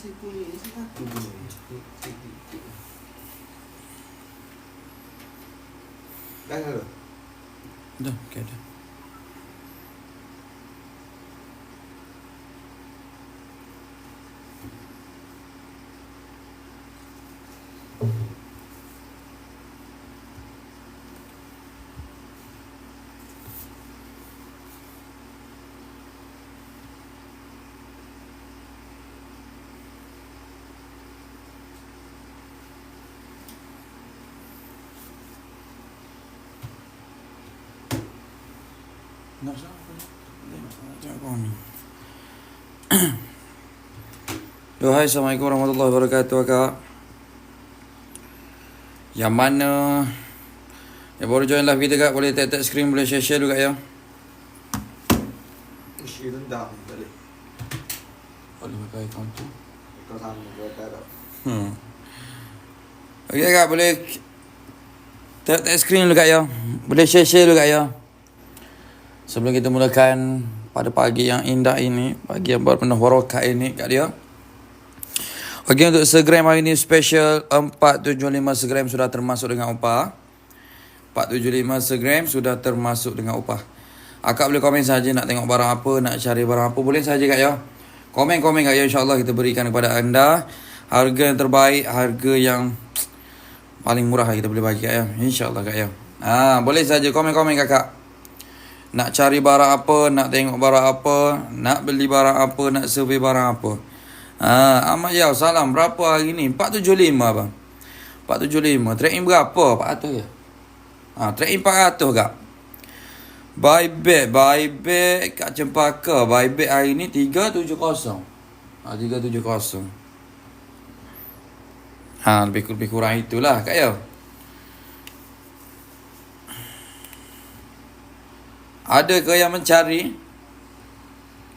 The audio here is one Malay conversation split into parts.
nasi kulit ni satu dulu. Dah kalau. Dah, komen. Yo, hai, Assalamualaikum warahmatullahi wabarakatuh, Kak. Yang mana yang baru join live kita, Kak, boleh tap-tap screen, boleh share-share juga, ya. Mesti rendam balik. Boleh pakai akaun tu. Kau sama kau tak ada. Hmm. Okey, Kak, boleh tap-tap screen dulu, Kak, ya. Boleh share-share dulu, Kak, ya. Sebelum kita mulakan pada pagi yang indah ini, pagi yang berpenuh warokat ini, Kak dia. Okey, untuk Instagram hari ini special 475 Instagram sudah termasuk dengan upah. 475 Instagram sudah termasuk dengan upah. Akak boleh komen saja nak tengok barang apa, nak cari barang apa, boleh saja Kak ya. Komen-komen Kak ya, insyaAllah kita berikan kepada anda. Harga yang terbaik, harga yang paling murah kita boleh bagi Kak ya. InsyaAllah Kak ya. Ha, boleh saja komen-komen Kakak. Nak cari barang apa, nak tengok barang apa, nak beli barang apa, nak survey barang apa. Ha, Ahmad Yau, salam. Berapa hari ni? 475 bang. 475. Trade in berapa? 400 je. Ha, trade in 400 kak. Buyback, buyback kat Cempaka. Buyback hari ni 370. Ha, 370. Ha, lebih, lebih kurang itulah kak ya. Ada ke yang mencari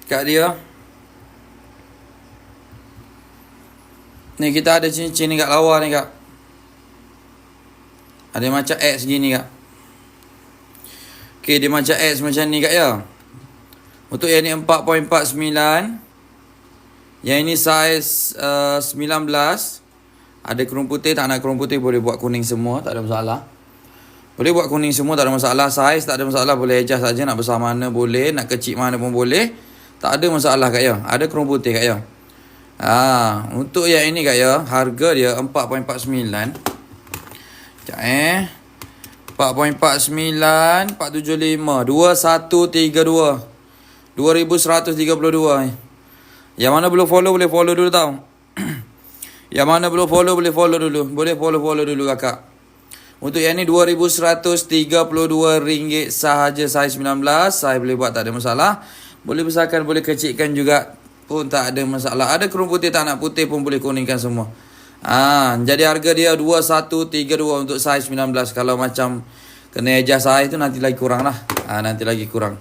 kat dia? Ni kita ada cincin ni kat lawa ni kak. Ada macam X gini kak. Okey, dia macam X macam ni kak ya. Untuk yang ni 4.49. Yang ini saiz uh, 19. Ada kerung putih, tak nak kerung putih boleh buat kuning semua, tak ada masalah. Boleh buat kuning semua, tak ada masalah. Saiz tak ada masalah, boleh adjust saja. Nak besar mana boleh, nak kecil mana pun boleh. Tak ada masalah kak ya. Ada kerung putih kak ya. Ha, untuk yang ini kak ya, harga dia 4.49. Sekejap eh. 4.49, 475, 2132. 2132 eh. Yang mana belum follow boleh follow dulu tau. yang mana belum follow boleh follow dulu. Boleh follow-follow dulu kakak. Untuk yang ni RM2,132 sahaja saiz 19. Saya boleh buat tak ada masalah. Boleh besarkan, boleh kecilkan juga pun tak ada masalah. Ada kerung putih tak nak putih pun boleh kuningkan semua. Ha, jadi harga dia 2132 untuk saiz 19. Kalau macam kena adjust saiz tu nanti lagi kurang lah. Ha, nanti lagi kurang.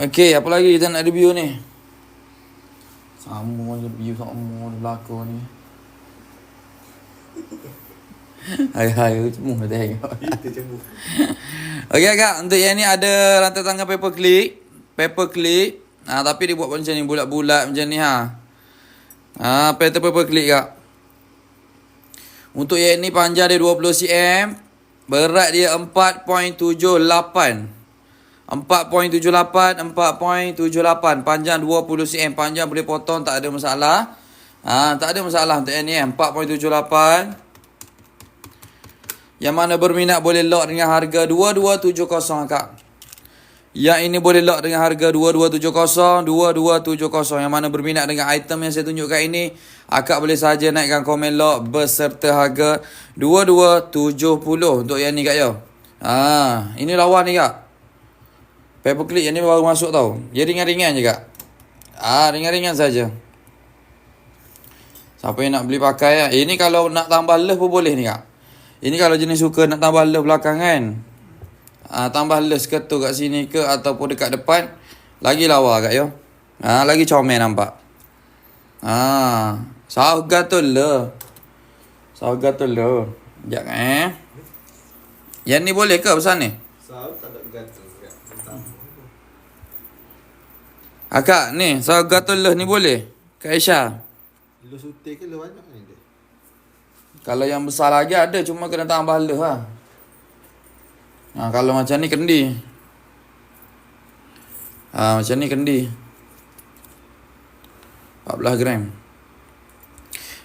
Okey, apa lagi kita nak review ni? Sama je review sama di belakang ni. Hai hai cuma dah tengok. Itu cemu. Okey kak, untuk yang ni ada rantai tangan paper clip. Paper clip. Ha, tapi dia buat macam ni, bulat-bulat macam ni ha. Ha, pattern paper clip kak. Untuk yang ni panjang dia 20 cm. Berat dia 4.78. 4.78, 4.78. Panjang 20 cm. Panjang boleh potong, tak ada masalah. Ha, tak ada masalah untuk yang ni 4.78. Yang mana berminat boleh lock dengan harga 2270 kak. Yang ini boleh lock dengan harga 2270, 2270. Yang mana berminat dengan item yang saya tunjukkan ini, akak boleh saja naikkan komen lock beserta harga 2270 untuk yang ni kak ya. Ha, ini lawan ni kak. Paper clip yang ni baru masuk tau. Dia ringan-ringan je kak. Ah, ringan-ringan saja. Siapa yang nak beli pakai ya? Ini kalau nak tambah love pun boleh ni kak. Ini kalau jenis suka nak tambah love belakang kan. Ha, tambah les ke tu kat sini ke ataupun dekat depan. Lagi lawa kat yo. Ha, lagi comel nampak. Ha, sauga tu le. Sauga tu le. Sekejap eh. Yang ni boleh ke besar ni? Akak ni, sauga tu le ni boleh? Kak Aisyah. Lu suti ke lu banyak ni dia? Kalau yang besar lagi ada cuma kena tambah le ha. Ha, kalau macam ni kendi. Ha, macam ni kendi. 14 gram.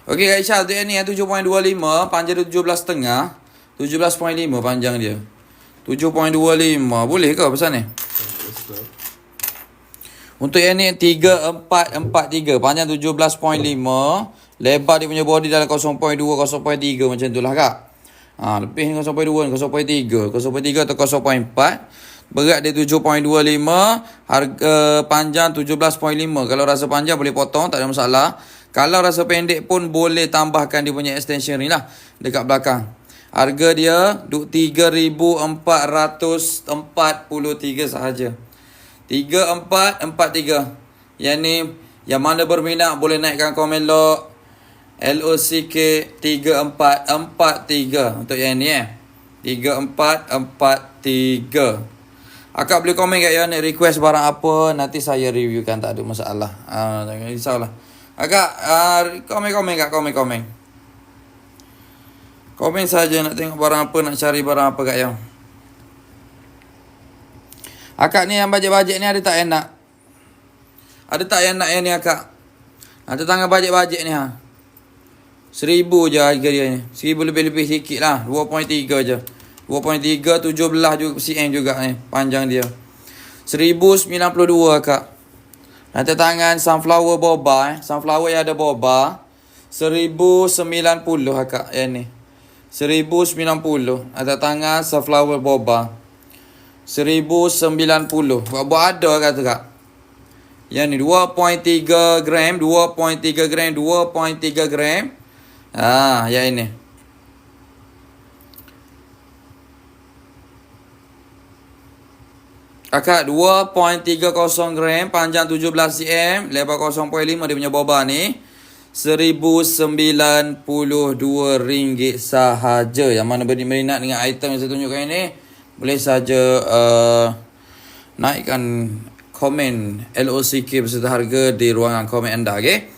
Okey Aisyah untuk yang ni yang 7.25 panjang dia 17.5. 17.5 panjang dia. 7.25 boleh ke pasal ni? Untuk yang ni 3443 panjang 17.5 lebar dia punya body dalam 0.2 0.3 macam tu lah kak. Ha, lebih ni 0.2 0.3 0.3 atau 0.4 berat dia 7.25 harga panjang 17.5 kalau rasa panjang boleh potong tak ada masalah. Kalau rasa pendek pun boleh tambahkan dia punya extension ni lah dekat belakang. Harga dia duk 3443 sahaja. 3443 Yang ni Yang mana berminat Boleh naikkan komen log LOCK 3443 Untuk yang ni eh. 3443 Akak boleh komen kat yang ni Request barang apa Nanti saya reviewkan Tak ada masalah. Uh, Jangan risaulah Akak uh, Komen-komen kat komen-komen. Komen saja nak tengok barang apa Nak cari barang apa kat yang. Akak ni yang bajet-bajet ni ada tak yang nak? Ada tak yang nak yang ni akak? Ada tangan bajet-bajet ni ha? Seribu je harga dia ni. Seribu lebih-lebih sikit lah. 2.3 je. 2.3, 17 juga cm juga ni. Panjang dia. 1092 akak. Nanti tangan sunflower boba eh. Sunflower yang ada boba. 1090 akak yang ni. 1090. Ada tangan sunflower boba. 1090 Buat-buat ada kata kak Yang ni 2.3 gram 2.3 gram 2.3 gram Ah, yang ini. Kakak 2.30 gram Panjang 17 cm Lebar 0.5 dia punya boba ni RM1,092 sahaja. Yang mana berminat dengan item yang saya tunjukkan ini boleh saja uh, naikkan komen LOCK beserta harga di ruangan komen anda okay?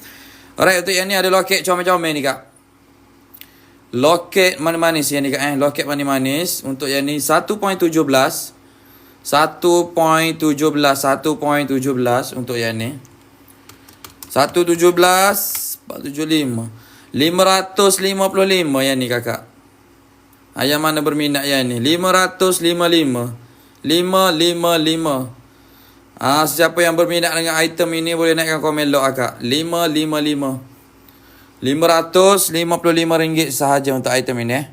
Alright untuk yang ni ada loket comel-comel ni kak Loket manis-manis yang ni kak eh Loket manis-manis Untuk yang ni 1.17 1.17 1.17 untuk yang ni 1.17 475 555 yang ni kakak Ayah mana berminat yang ni? 555. 555. Ah, siapa yang berminat dengan item ini boleh naikkan komen log akak. 555. 555 ringgit sahaja untuk item ini eh.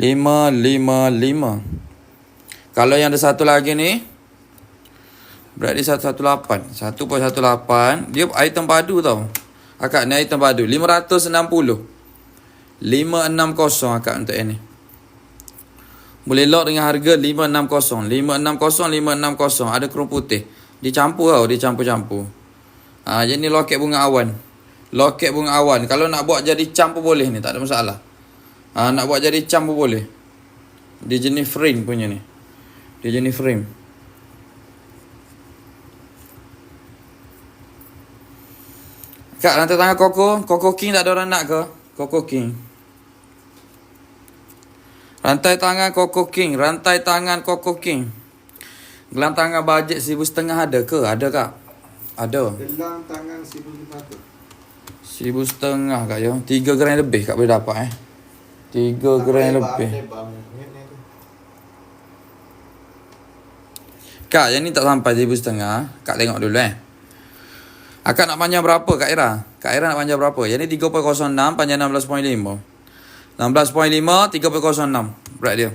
555. Kalau yang ada satu lagi ni berarti 118. 1.18 dia item padu tau. Akak ni item padu 560. 560 akak untuk ini. Boleh lock dengan harga 560. 560, 560. Ada krom putih. Dia campur tau. Dia campur-campur. Ha, jadi ni loket bunga awan. Loket bunga awan. Kalau nak buat jadi campur boleh ni. Tak ada masalah. Ha, nak buat jadi campur boleh. Dia jenis frame punya ni. Dia jenis frame. Kak, nanti tangan Koko. Koko King tak ada orang nak ke? Koko King. Rantai tangan Coco King. Rantai tangan Coco King. Gelang tangan bajet seribu setengah ada ke? Ada kak? Ada. Gelang tangan seribu lima tu. Seribu setengah kak ya. Tiga gram lebih kak boleh dapat eh. Tiga gram lebih. Kak, yang ni tak sampai seribu setengah. Kak tengok dulu eh. Akak nak panjang berapa Kak Ira? Kak Ira nak panjang berapa? Yang ni 3.06, panjang 16.5. 16.5 3.06 berat dia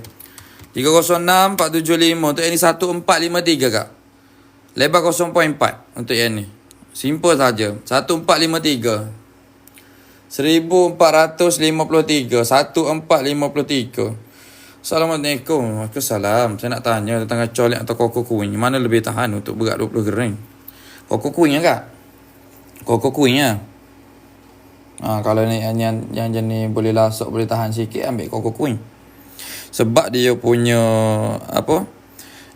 306 475 untuk yang ni 1453 kak lebar 0.4 untuk yang ni simple saja 1453 1453 1453 Assalamualaikum Waalaikumsalam Saya nak tanya tentang colek atau koko kuing Mana lebih tahan untuk berat 20 gram Koko kuing ya kak? Koko kuing ya? Ha, kalau ni yang, yang yang jenis boleh lasuk boleh tahan sikit ambil koko queen. Sebab dia punya apa?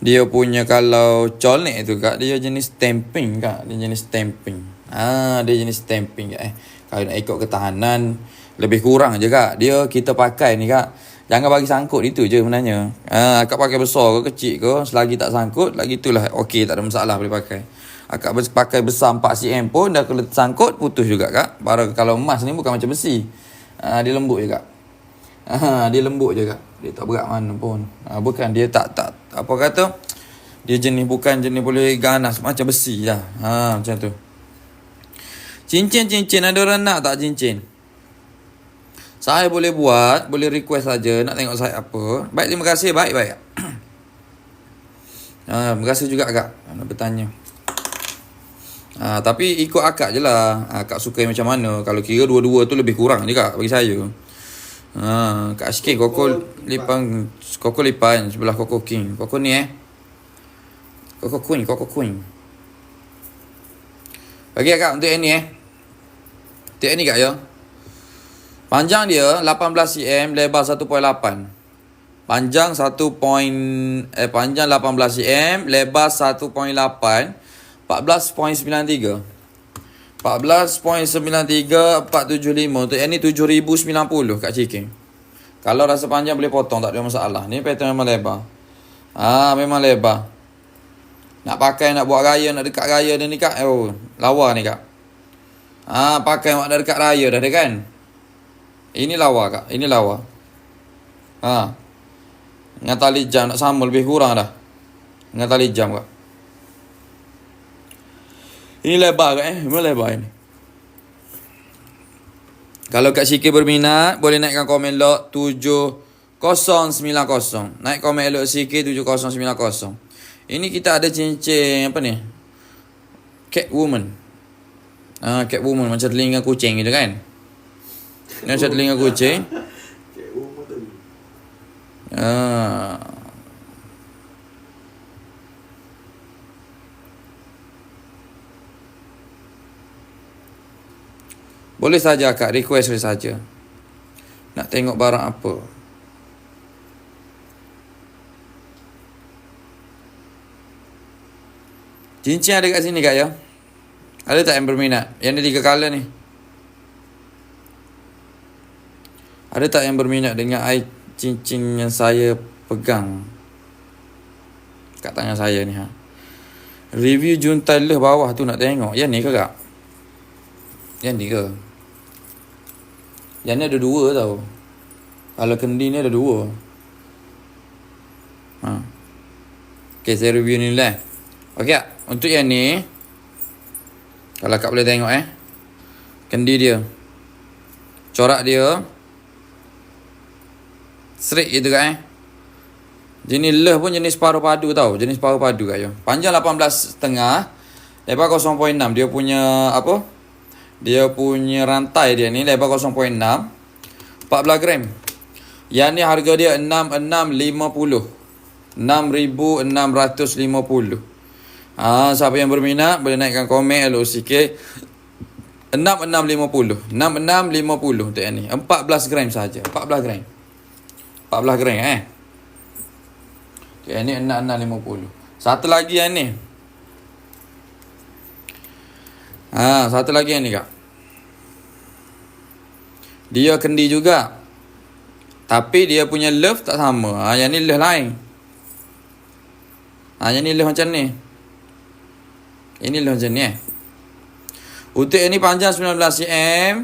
Dia punya kalau colnek tu kak dia jenis stamping kak, dia jenis stamping. Ha, dia jenis stamping kak eh. Kalau nak ikut ketahanan lebih kurang je kak. Dia kita pakai ni kak. Jangan bagi sangkut itu je sebenarnya. Ha, akak pakai besar ke kecil ke, selagi tak sangkut, lagi itulah okey tak ada masalah boleh pakai. Akak pakai besar 4 cm pun dah kalau sangkut putus juga kak. Baru kalau emas ni bukan macam besi. Ha, dia lembut je kak. Ha, dia lembut je kak. Dia tak berat mana pun. Ha, bukan dia tak tak apa kata? Dia jenis bukan jenis boleh ganas macam besi lah. Ha, macam tu. Cincin-cincin ada orang nak tak cincin? Saya boleh buat, boleh request saja nak tengok saya apa. Baik, terima kasih. Baik, baik. ha, terima kasih juga akak nak bertanya. Ha, tapi ikut akak je lah. Akak suka macam mana. Kalau kira dua-dua tu lebih kurang je kak bagi saya. Ha, kak sikit koko lipan koko lipan sebelah koko king. Koko ni eh. Koko queen, koko queen. Bagi akak untuk yang ni eh. Ni kak ya. Panjang dia 18 cm, lebar 1.8. Panjang 1. eh panjang 18 cm, lebar 1.8. 14.93. 14.93 475 untuk yang ni 7090 kat Ciking. Kalau rasa panjang boleh potong tak ada masalah. Ni pattern memang lebar. Ah memang lebar. Nak pakai nak buat raya nak dekat raya dia ni kak. Oh, lawa ni kak. Ah pakai nak dekat raya dah dia kan. Ini lawa kak. Ini lawa. Ha. Dengan tali jam nak sama lebih kurang dah. Dengan tali jam kak. Ini lebar kak eh. Memang lebar ini. Kalau Kak Syikir berminat, boleh naikkan komen lot 7090. Naik komen elok sikit 7090. Ini kita ada cincin apa ni? Catwoman. Ah, Catwoman macam telinga kucing gitu kan? Ini macam telinga kucing. Umur tu. Ah. Boleh saja kak, request boleh saja. Nak tengok barang apa. Cincin ada kat sini kak ya? Ada tak yang berminat? Yang ada tiga colour ni. Ada tak yang berminat dengan air cincin yang saya pegang kat tangan saya ni ha. Review juntai leh bawah tu nak tengok. Yang ni ke kak? Yang ni ke? Yang ni ada dua tau. Kalau kendi ni ada dua. Ha. Okay, saya review ni lah. Okay. Untuk yang ni. Kalau kak boleh tengok eh. Kendi dia. Corak dia. Straight gitu kan eh. Jenis leh pun jenis paruh padu tau. Jenis paruh padu kat yo. Panjang 18 setengah. Lebar 0.6. Dia punya apa? Dia punya rantai dia ni lebar 0.6. 14 gram. Yang ni harga dia 6650. 6650. Ah, siapa yang berminat boleh naikkan komen LOCK 6650. 6650 untuk yang ni. 14 gram saja. 14 gram. 14 gram eh. Okay, yang ni 6650. Satu lagi yang ni. Ha, satu lagi yang ni kak. Dia kendi juga. Tapi dia punya love tak sama. Ha, yang ni love lain. Ha, yang ni love macam ni. Ini love macam ni eh. Yang ni panjang 19 cm.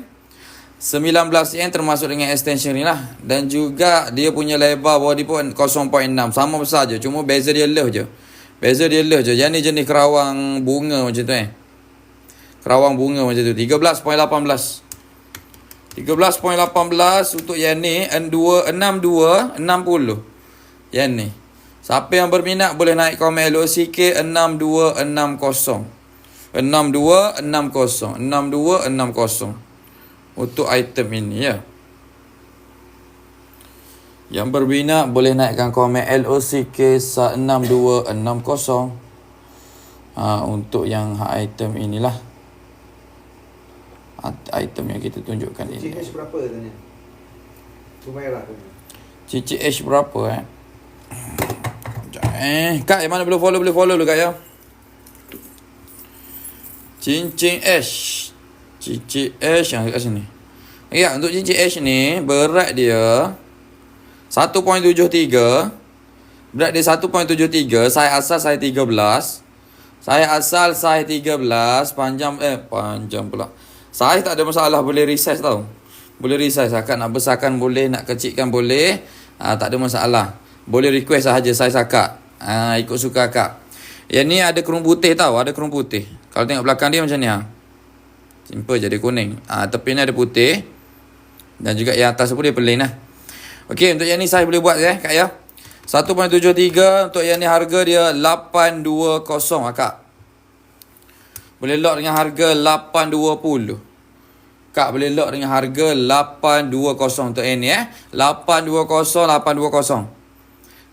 19 cm termasuk dengan extension ni lah. Dan juga dia punya lebar body pun 0.6. Sama besar je. Cuma beza dia love je. Beza dia love je. Yang ni jenis kerawang bunga macam tu eh. Kerawang bunga macam tu. 13.18. 13.18 untuk yang ni. N2, 62, 60. Yang ni. Siapa yang berminat boleh naik komen LOCK 6260. 6260. 6260 untuk item ini ya. Yang berminat boleh naikkan komen LOCK 6260 ha, untuk yang item inilah item yang kita tunjukkan ini. Cincin berapa tanya? Cici H berapa eh? Eh. Kak yang mana belum follow boleh follow dulu kak ya. Cincin ash. Cincin ash yang dekat sini. Ya, untuk cincin ash ni berat dia 1.73. Berat dia 1.73. Saya asal saya 13. Saya asal saya 13. Panjang eh panjang pula. Saya tak ada masalah boleh resize tau. Boleh resize akak nak besarkan boleh, nak kecilkan boleh. Ah tak ada masalah. Boleh request sahaja saya akak. Ah ikut suka akak. Yang ni ada kerung putih tau, ada kerung putih. Kalau tengok belakang dia macam ni ha. Simple je dia kuning. Ah tepi ni ada putih. Dan juga yang atas pun dia plain lah. Okey, untuk yang ni saya boleh buat ya, kak ya. 1.73 untuk yang ni harga dia 820 akak. Boleh lock dengan harga 820. Kak boleh lock dengan harga 820 untuk yang ni eh. 820 820.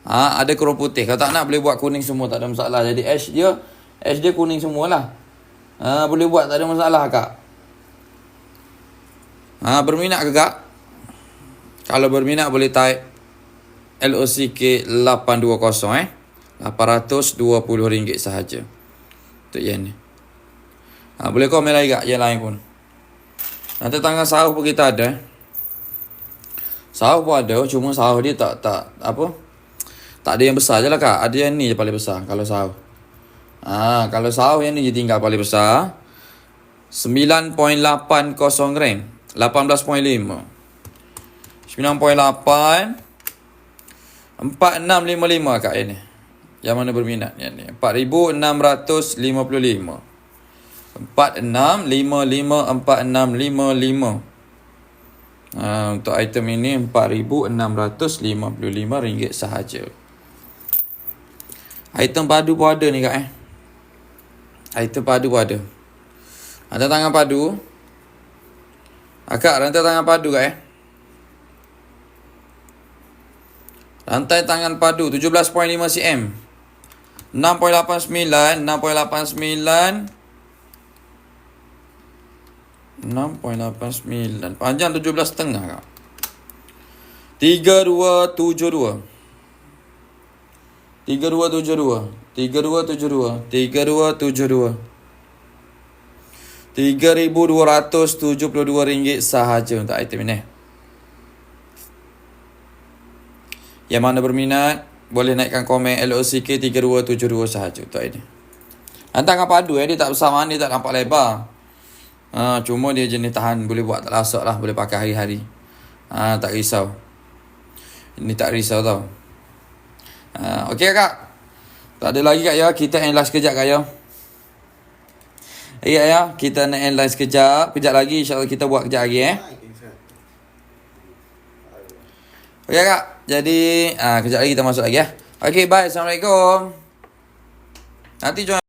Ha, ada kerung putih. Kalau tak nak boleh buat kuning semua tak ada masalah. Jadi ash dia ash dia kuning semualah. Ha, boleh buat tak ada masalah kak. Ha, berminat ke kak? Kalau berminat boleh type LOCK 820 eh. RM820 sahaja. Untuk yang ni. Ha, boleh komen lagi kak yang lain pun. Nanti tangan sahur pun kita ada. eh. Sahur pun ada, cuma sahur dia tak tak apa? Tak ada yang besar je lah kak. Ada yang ni je paling besar kalau sahur. Ha, kalau sahur yang ni je tinggal paling besar. 9.80 gram. 18.5. 9.8 4655 kak yang ni. Yang mana berminat yang ni. 4655. 46554655. Ha, untuk item ini RM4,655 sahaja. Item padu pun ada ni kak eh. Item padu pun ada. Ada tangan padu. Akak rantai tangan padu kak eh. Rantai tangan padu 17.5 cm. 6.89, 6.89 6.89 Panjang 17 setengah kak 3272 3272 3272 3272 RM3,272 ringgit sahaja untuk item ini. Yang mana berminat, boleh naikkan komen LOCK 3272 sahaja untuk ini. Hantar dengan padu eh, dia tak besar mana, dia tak nampak lebar. Ha, cuma dia jenis tahan, boleh buat tak lasak lah, boleh pakai hari-hari. Ha, tak risau. Ini tak risau tau. Ha, Okey kak. Tak ada lagi kak ya, kita end last kejap kak ya. Ya ya, kita nak end last kejap. Kejap lagi insyaAllah kita buat kejap lagi eh. Okey kak. Jadi, ah kejap lagi kita masuk lagi ya. Okey, bye. Assalamualaikum. Nanti join